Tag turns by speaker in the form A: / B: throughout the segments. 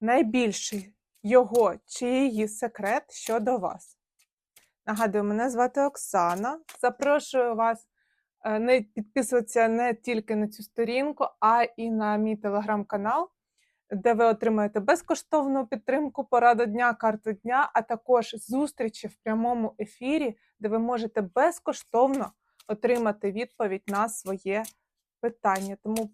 A: найбільший його чи її секрет щодо вас? Нагадую, мене звати Оксана. Запрошую вас е, не підписуватися не тільки на цю сторінку, а і на мій телеграм-канал, де ви отримаєте безкоштовну підтримку, пораду дня, карту дня, а також зустрічі в прямому ефірі, де ви можете безкоштовно отримати відповідь на своє питання. Тому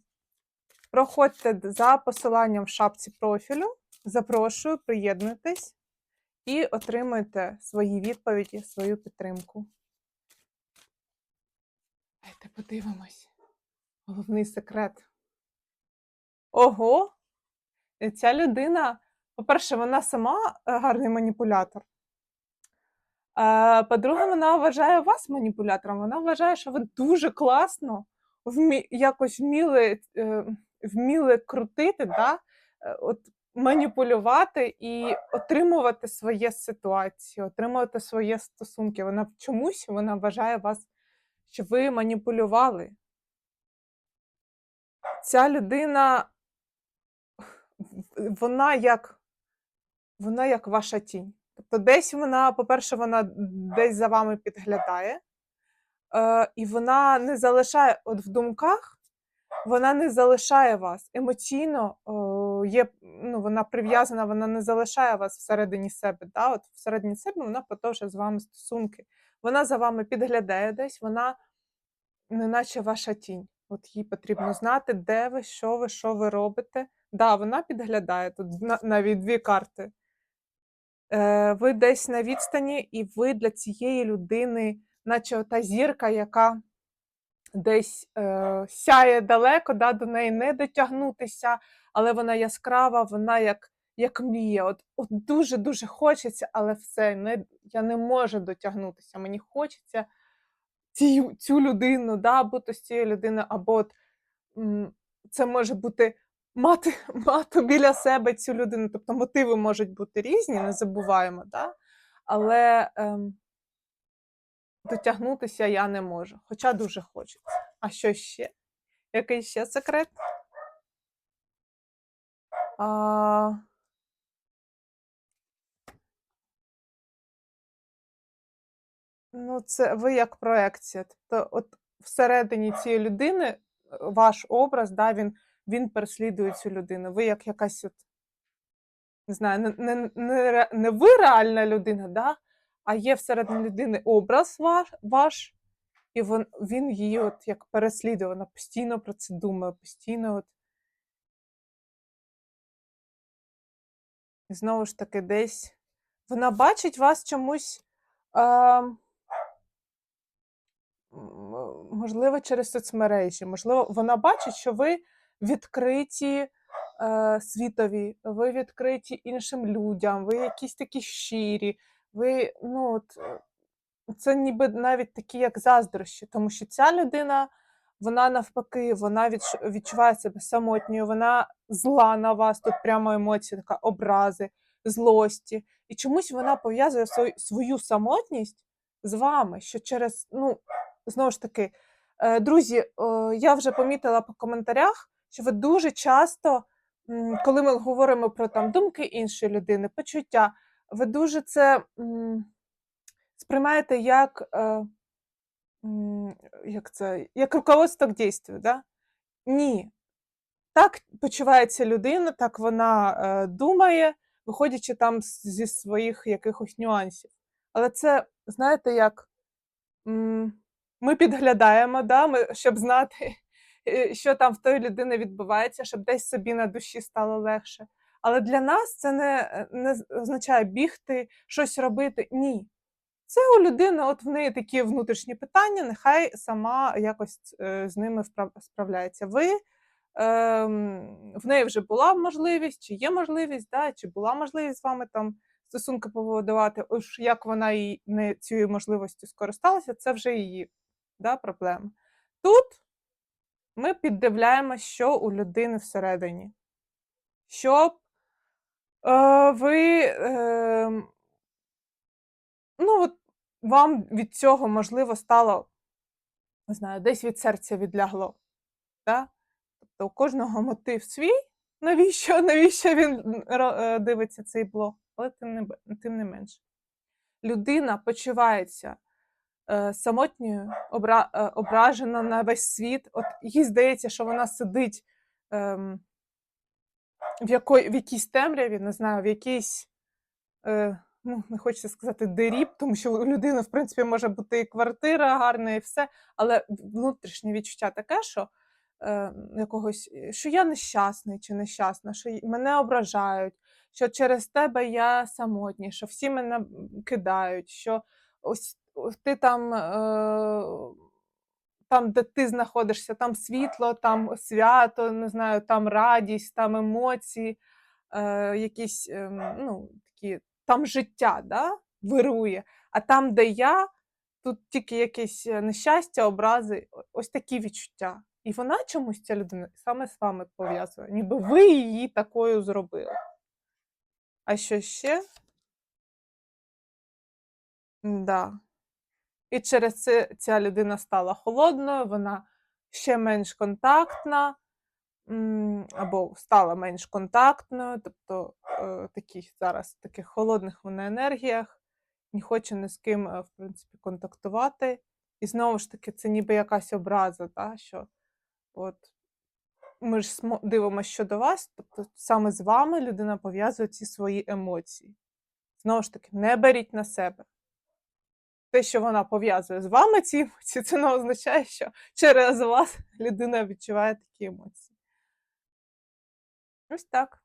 A: проходьте за посиланням в шапці профілю. Запрошую, приєднуйтесь і отримуйте свої відповіді, свою підтримку. Давайте подивимось. Головний секрет. Ого! Ця людина, по-перше, вона сама е, гарний маніпулятор. По-друге, вона вважає вас маніпулятором. Вона вважає, що ви дуже класно якось вміли, е, вміли крутити, да? е, от маніпулювати і отримувати своє ситуацію, отримувати свої стосунки. Вона чомусь вона вважає вас, що ви маніпулювали. Ця людина, вона як, вона як ваша тінь. Тобто, десь вона, по-перше, вона десь за вами підглядає, е, і вона не залишає, от в думках, вона не залишає вас емоційно, е, є, ну, вона прив'язана, вона не залишає вас всередині себе. Да? От всередині себе вона продовжує з вами стосунки. Вона за вами підглядає десь, вона неначе ваша тінь. От їй потрібно знати, де ви, що ви, що ви робите. Да, вона підглядає тут навіть дві карти. Е, ви десь на відстані, і ви для цієї людини, наче ота зірка, яка десь е, сяє далеко, да, до неї не дотягнутися, але вона яскрава, вона як, як мрія. От, от дуже-дуже хочеться, але все, не, я не можу дотягнутися. Мені хочеться цю, цю людину, да, бути з цією людиною, або от, м, це може бути мати, мати біля себе цю людину. Тобто мотиви можуть бути різні, не забуваємо, да? але ем, дотягнутися я не можу, хоча дуже хочеться. А що ще? Який ще секрет? А... Ну, це ви як проекція. Тобто, от всередині цієї людини е, ваш образ, да, він, він переслідує цю людину. Ви як якась, от, не знаю, не, не, не, не ви реальна людина, да, а є всередині людини образ ваш, ваш і він, він її от як переслідує, вона постійно про це думає, постійно от. І знову ж таки, десь вона бачить вас чомусь. А, можливо, через соцмережі. Можливо, вона бачить, що ви відкриті е, світові, ви відкриті іншим людям, ви якісь такі щирі, ви, ну, от, е, це ніби навіть такі, як заздрощі, тому що ця людина, вона навпаки, вона відч- відчуває себе самотньою, вона зла на вас, тут прямо емоція, така образи, злості. І чомусь вона пов'язує свою, свою самотність з вами, що через, ну, знову ж таки, е, друзі, е, я вже помітила по коментарях, що ви дуже часто, коли ми говоримо про там думки іншої людини, почуття, ви дуже це сприймаєте як, е, як це, як руководство к дійству, да? Ні. Так почувається людина, так вона е, думає, виходячи там зі своїх якихось нюансів. Але це, знаєте, як ми підглядаємо, да, ми, щоб знати, що там в тої людини відбувається, щоб десь собі на душі стало легше. Але для нас це не, е, не означає бігти, щось робити. Ні. Це у людини, от в неї такі внутрішні питання, нехай сама якось е, з ними справляється. Ви ем, в неї вже була можливість, чи є можливість, да, чи була можливість з вами там стосунки побудувати. Ось як вона їй не цією можливістю скористалася, це вже її да, проблема. Тут ми піддивляємо, що у людини всередині. Щоб е, ви е, ну, от вам від цього, можливо, стало, не знаю, десь від серця відлягло. Да? Тобто у кожного мотив свій, навіщо, навіщо він е, дивиться цей блог? Але тим не, тим не менше. Людина почувається е, самотньою, е, ображена на весь світ. От їй здається, що вона сидить ем, в, якої, в якійсь темряві, не знаю, в якійсь, е, ну, не хочеться сказати диріб, тому що у людини, в принципі, може бути і квартира гарна, і все, але внутрішнє відчуття таке, що е, якогось, е, що я нещасний чи нещасна, що мене ображають, що через тебе я самотній, що всі мене кидають, що ось ось ти там, е, там, де ти знаходишся, там світло, там свято, не знаю, там радість, там емоції, е, якісь ем, ну, такі, там життя да, вирує. А там, де я, тут тільки якесь е, нещастя, образи, ось такі відчуття. І вона чомусь ця людина саме з вами пов'язує, ніби ви її такою зробили. А що ще? Да. І через це ця людина стала холодною, вона ще менш контактна, або стала менш контактною, тобто е, такі зараз таких холодних вона енергіях, не хоче ні з ким, е, в принципі, контактувати. І знову ж таки, це ніби якась образа, та, що от ми ж дивимося щодо вас, тобто саме з вами людина пов'язує ці свої емоції. Знову ж таки, не беріть на себе те, що вона пов'язує з вами ці емоції, це не означає, що через вас людина відчуває такі емоції. Ось так.